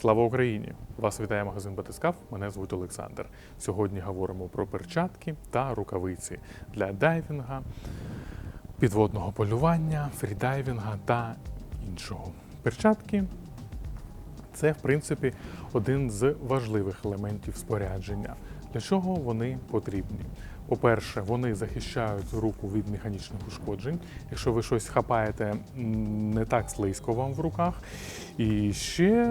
Слава Україні! Вас вітає магазин Батискаф. Мене звуть Олександр. Сьогодні говоримо про перчатки та рукавиці для дайвінга, підводного полювання, фрідайвінга та іншого. Перчатки це, в принципі, один з важливих елементів спорядження. Для чого вони потрібні? По-перше, вони захищають руку від механічних ушкоджень. Якщо ви щось хапаєте не так слизько вам в руках. І ще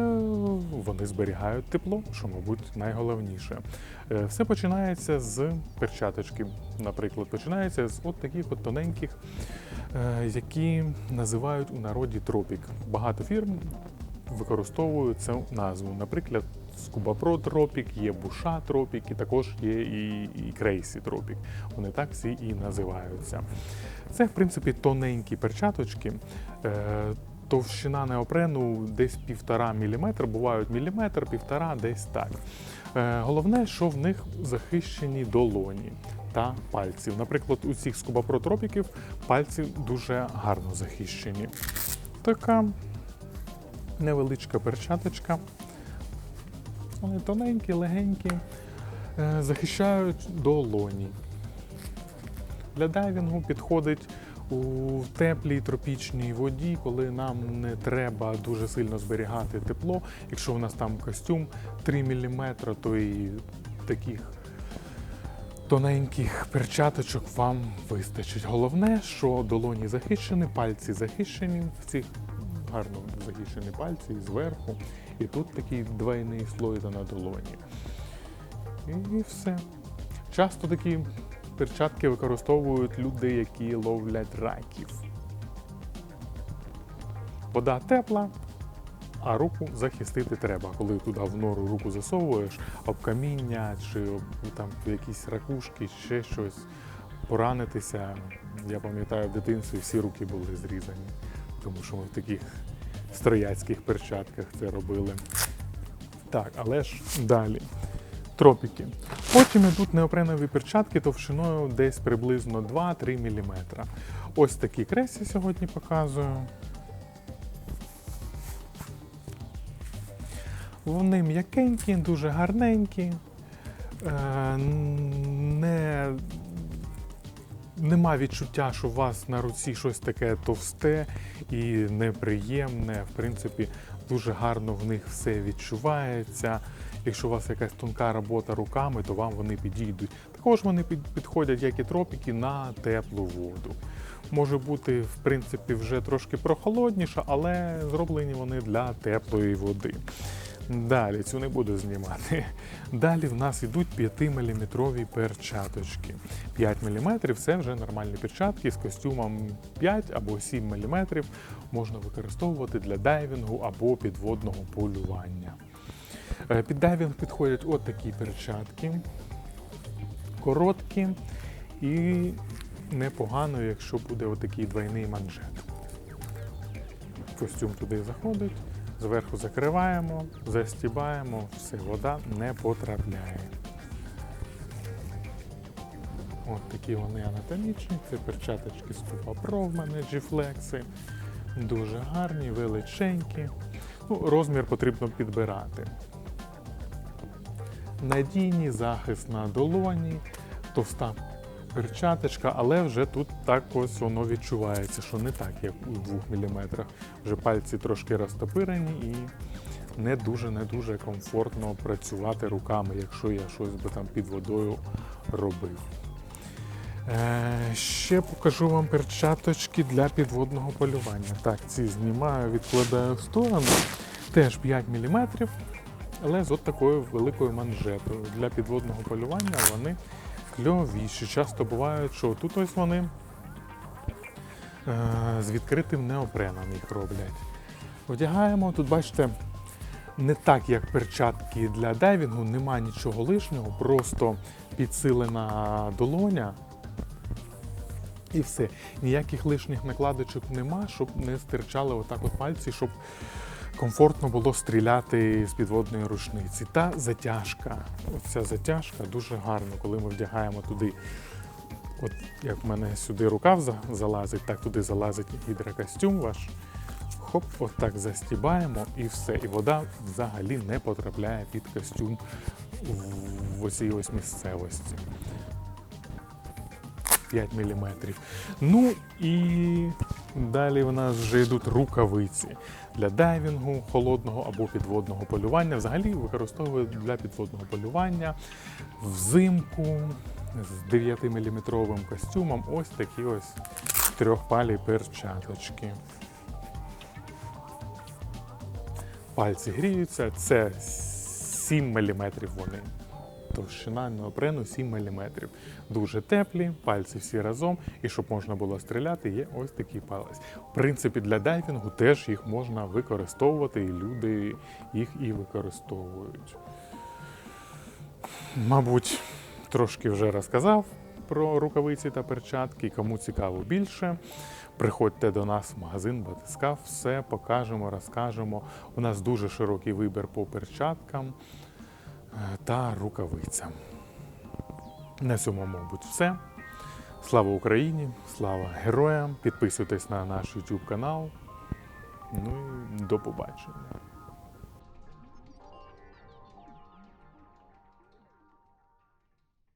вони зберігають тепло, що, мабуть, найголовніше. Е, Все починається з перчаточки. Наприклад, починається з от таких от тоненьких, е, які називають у народі тропік. Багато фірм використовують цю назву. Наприклад, Скубапро Тропік, є Буша Тропік, і також є і, і Крейсі Тропік. Вони так всі і називаються. Це, в принципі, тоненькі перчаточки. Е, Товщина неопрену десь півтора міліметра, бувають міліметр, півтора, десь так. Е, Головне, що в них захищені долоні та пальців. Наприклад, у цих скубапротропіків пальці дуже гарно захищені. Така невеличка перчаточка. Вони тоненькі, легенькі, е, захищають долоні. Для дайвінгу підходить у теплій тропічній воді, коли нам не треба дуже сильно зберігати тепло. Якщо у нас там костюм 3 мм, то і таких тоненьких перчаточок вам вистачить. Головне, що долоні захищені, пальці захищені, в цих гарно захищені пальці і зверху. І тут такий двойний слой на долоні. І все. Часто такі перчатки використовують люди, які ловлять раків. Вода тепла, а руку захистити треба. Коли туди в нору руку засовуєш, об каміння чи об там якісь ракушки, ще щось, поранитися. Я пам'ятаю, в дитинстві всі руки були зрізані, тому що ми в таких строяцьких перчатках це робили. Так, але ж далі. Тропіки. Потім йдуть неопренові перчатки товщиною десь приблизно 2-3 мм. Ось такі кресі сьогодні показую. Вони м'якенькі, дуже гарненькі. Е, не, нема відчуття, що у вас на руці щось таке товсте і неприємне. В принципі, дуже гарно в них все відчувається. Якщо у вас якась тонка робота руками, то вам вони підійдуть. Також вони підходять, як і тропіки, на теплу воду. Може бути, в принципі, вже трошки прохолодніше, але зроблені вони для теплої води. Далі цю не буду знімати. Далі в нас йдуть 5-мм перчаточки. 5 мм це вже нормальні перчатки з костюмом 5 або 7 мм можна використовувати для дайвінгу або підводного полювання. Е, Під дайвінг підходять от такі перчатки, короткі і непогано, якщо буде отакий двойний манжет. Костюм туди заходить, зверху закриваємо, застібаємо, все, вода не потрапляє. От такі вони анатомічні, це перчаточки з Купа Pro в мене G-Flex. Дуже гарні, величенькі. Ну, розмір потрібно підбирати. Надійний захист на долоні, товста перчаточка, але вже тут так ось воно відчувається, що не так, як у 2 мм. Вже пальці трошки розтопирені і не дуже не дуже комфортно працювати руками, якщо я щось би там під водою робив. Е, ще покажу вам перчаточки для підводного полювання. Так, ці знімаю, відкладаю в сторону. Теж 5 мм, але з от такою великою манжетою. Для підводного полювання вони кльовіші. Часто бувають, що тут ось вони е, з відкритим неопреном їх роблять. Одягаємо, тут бачите, не так, як перчатки для дайвінгу, нема нічого лишнього, просто підсилена долоня. І все. Ніяких лишніх накладочок нема, щоб не стирчали отак от пальці, щоб комфортно було стріляти з підводної рушниці. Та затяжка. Оця затяжка дуже гарна, коли ми вдягаємо туди. От як в мене сюди рукав залазить, так туди залазить гідрокостюм ваш. Хоп, отак застібаємо і все. І вода взагалі не потрапляє під костюм в оцій ось місцевості. 5 мм. Ну і далі в нас вже йдуть рукавиці для дайвінгу, холодного або підводного полювання. Взагалі використовують для підводного полювання взимку з 9-мм костюмом. Ось такі ось трьохпалі перчаточки. Пальці гріються, це 7 мм вони. Товщина неопрену 7 мм. Дуже теплі, пальці всі разом, і щоб можна було стріляти, є ось такий палець. В принципі, для дайвінгу теж їх можна використовувати, і люди їх і використовують. Мабуть, трошки вже розказав про рукавиці та перчатки. Кому цікаво більше, приходьте до нас в магазин Батискав, все покажемо, розкажемо. У нас дуже широкий вибір по перчаткам та рукавицям. На цьому, мабуть, все. Слава Україні! Слава героям! Підписуйтесь на наш YouTube канал. Ну і до побачення.